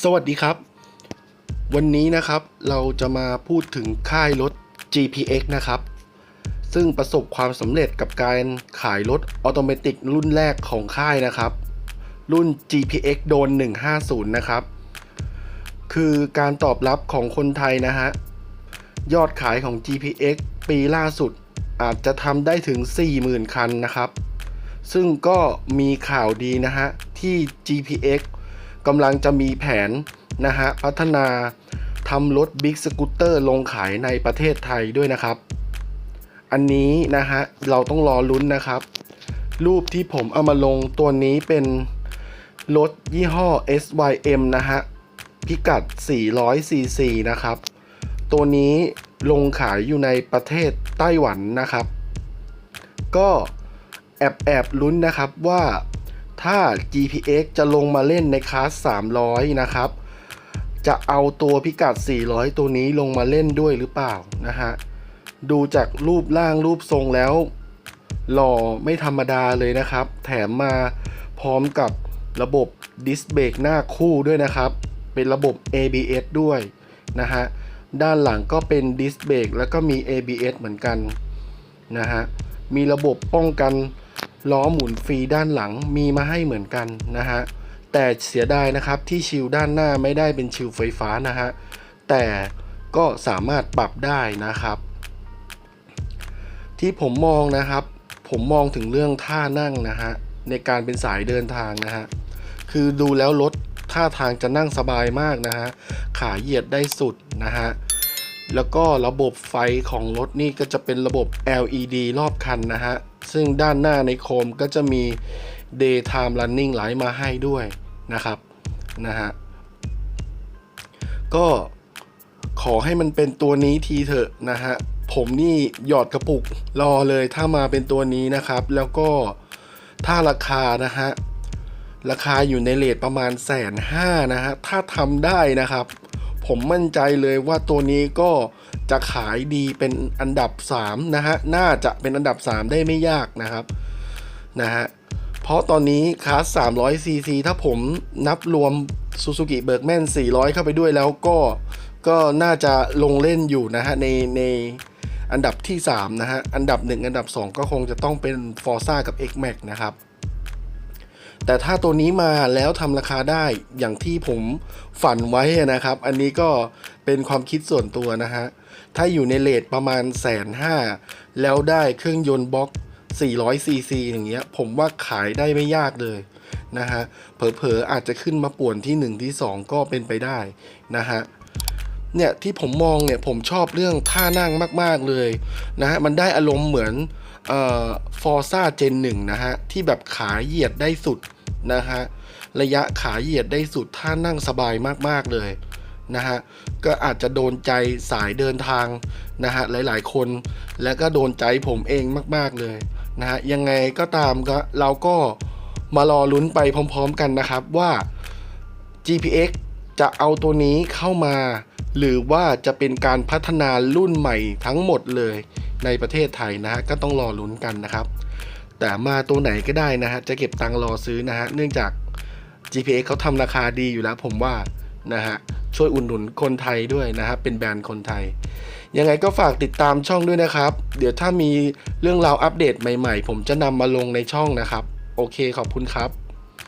สวัสดีครับ วันนี้นะครับเราจะมาพูดถึงค่ายรถ GPX นะครับ ซึ่งประสบความสำเร็จกับการขายรถออโตเมติกรุ่นแรกของค่ายนะครับ รุ่น GPX โดน 150 นะครับ คือการตอบรับของคนไทยนะฮะ ยอดขายของ GPX ปีล่าสุดอาจจะทำได้ถึง 40,000 คันนะครับ ซึ่งก็มีข่าวดีนะฮะ ที่ GPX กำลังจะมีแผนนะฮะพัฒนาทำรถบิ๊กสกูตเตอร์ลงขายในประเทศไทยด้วยนะครับ อันนี้นะฮะเราต้องรอลุ้นนะครับ รูปที่ผมเอามาลงตัวนี้เป็นรถยี่ห้อ SYM นะฮะพิกัด 400 cc นะครับ ตัวนี้ลงขายอยู่ในประเทศไต้หวันนะครับ ก็แอบแอบลุ้นนะครับว่า ถ้า GPX จะลงมาเล่นในคลาส 300 นะครับ จะเอาตัวพิกัด 400 ตัวนี้ลงมาเล่นด้วยหรือเปล่านะฮะ ดูจากรูปร่างรูปทรงแล้ว หล่อไม่ธรรมดาเลยนะครับ แถมมาพร้อมกับระบบดิสเบรกหน้าคู่ด้วยนะครับ เป็นระบบ ABS ด้วยนะฮะ ด้านหลังก็เป็นดิสเบรกแล้วก็มี ABS เหมือนกันนะฮะ มีระบบป้องกัน ล้อหมุนฟรีด้านหลังมีมาให้เหมือนกันนะฮะแต่เสียดายนะครับที่ชิลด้านหน้าไม่ได้เป็นชิลไฟฟ้านะฮะแต่ก็สามารถปรับได้นะครับ ที่ผมมองนะครับ ผมมองถึงเรื่องท่านั่งนะฮะในการเป็นสายเดินทางนะฮะคือดูแล้วรถท่าทางจะนั่งสบายมากนะฮะขาเหยียดได้สุดนะฮะแล้วก็ระบบไฟของรถนี่ก็จะเป็นระบบ LED รอบคันนะฮะ ซึ่งด้านหน้าในโคมก็จะมี daytime running light มาให้ด้วยนะครับนะฮะก็ขอให้มันเป็นตัวนี้ทีเถอะนะฮะผมนี่หยอดกระปุกรอเลยถ้ามาเป็นตัวนี้นะครับ แล้วก็ถ้าราคานะฮะราคาอยู่ในเลทประมาณแสนห้านะฮะถ้าทำได้นะครับ ผมมั่นใจเลยว่าตัวนี้ก็จะขายดีเป็นอันดับ 3 นะฮะ น่าจะเป็นอันดับ 3 ได้ไม่ยากนะครับนะฮะเพราะตอนนี้คลาส 300 cc ถ้าผมนับรวม Suzuki b e r g m a n 400 เข้าไปด้วยแล้วก็ก็น่าจะลงเล่นอยู่นะฮะในในอันดับที่ 3 นะฮะ อันดับ 1 อันดับ 2 ก็คงจะต้องเป็น Forza กับ X-Max นะครับ แต่ถ้าตัวนี้มาแล้วทำราคาได้อย่างที่ผมฝันไว้นะครับ อันนี้ก็เป็นความคิดส่วนตัวนะฮะ ถ้าอยู่ในเลทประมาณแสนห้าแล้วได้เครื่องยนต์บล็อก 400ซีซีอย่างเงี้ย ผมว่าขายได้ไม่ยากเลยนะฮะ เผลอๆอาจจะขึ้นมาป่วนที่ 1 ที่ 2 ก็เป็นไปได้นะฮะ เนี่ยที่ผมมองเนี่ยผมชอบเรื่องท่านั่งมาก ๆเลยนะฮะมันได้อารมณ์เหมือนฟอร์ซ่าเจนหนึ่งนะฮะที่แบบขาเหยียดได้สุดนะฮะระยะขาเหยียดได้สุดท่านั่งสบายมากๆเลยนะฮะก็อาจจะโดนใจสายเดินทางนะฮะหลายๆ คน แล้วก็โดนใจผมเองมากๆเลยนะฮะยังไงก็ตามก็เราก็มารอลุ้นไปพร้อม ๆ กันนะครับว่า GPX จะเอาตัวนี้เข้ามา หรือว่าจะเป็นการพัฒนารุ่นใหม่ทั้งหมดเลยในประเทศไทยนะฮะก็ต้องรอลุ้นกันนะครับ แต่มาตัวไหนก็ได้นะฮะจะเก็บตังรอซื้อนะฮะเนื่องจาก GPX เขาทำราคาดีอยู่แล้วผมว่านะฮะช่วยอุดหนุนคนไทยด้วยนะฮะเป็นแบรนด์คนไทย ยังไงก็ฝากติดตามช่องด้วยนะครับ เดี๋ยวถ้ามีเรื่องราวอัปเดตใหม่ๆ ผมจะนำมาลงในช่องนะครับ โอเคขอบคุณครับ